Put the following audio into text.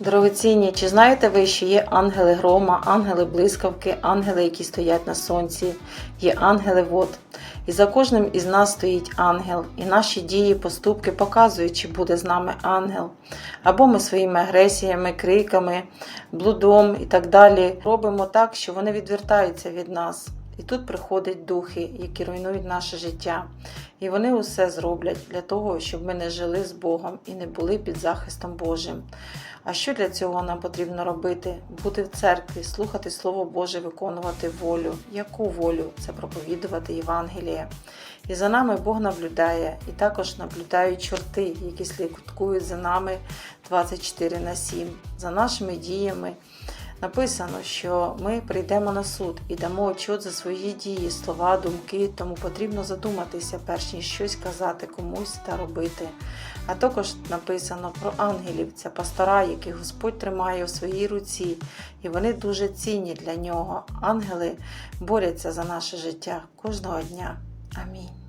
Дорогоцінні, чи знаєте ви, що є ангели грома, ангели блискавки, ангели, які стоять на сонці, є ангели вод. І за кожним із нас стоїть ангел, і наші дії, поступки показують, чи буде з нами ангел. Або ми своїми агресіями, криками, блудом і так далі робимо так, що вони відвертаються від нас. І тут приходять духи, які руйнують наше життя. І вони усе зроблять для того, щоб ми не жили з Богом і не були під захистом Божим. А що для цього нам потрібно робити? Бути в церкві, слухати Слово Боже, виконувати волю. Яку волю? Це проповідувати Євангеліє. І за нами Бог наблюдає, і також наблюдають чорти, які слідкують за нами 24 на 7, за нашими діями. Написано, що ми прийдемо на суд і дамо отчет за свої дії, слова, думки, тому потрібно задуматися, перш ніж щось казати комусь та робити. А також написано про ангелів, це пастора, яких Господь тримає у своїй руці, і вони дуже цінні для нього. Ангели борються за наше життя кожного дня. Амінь.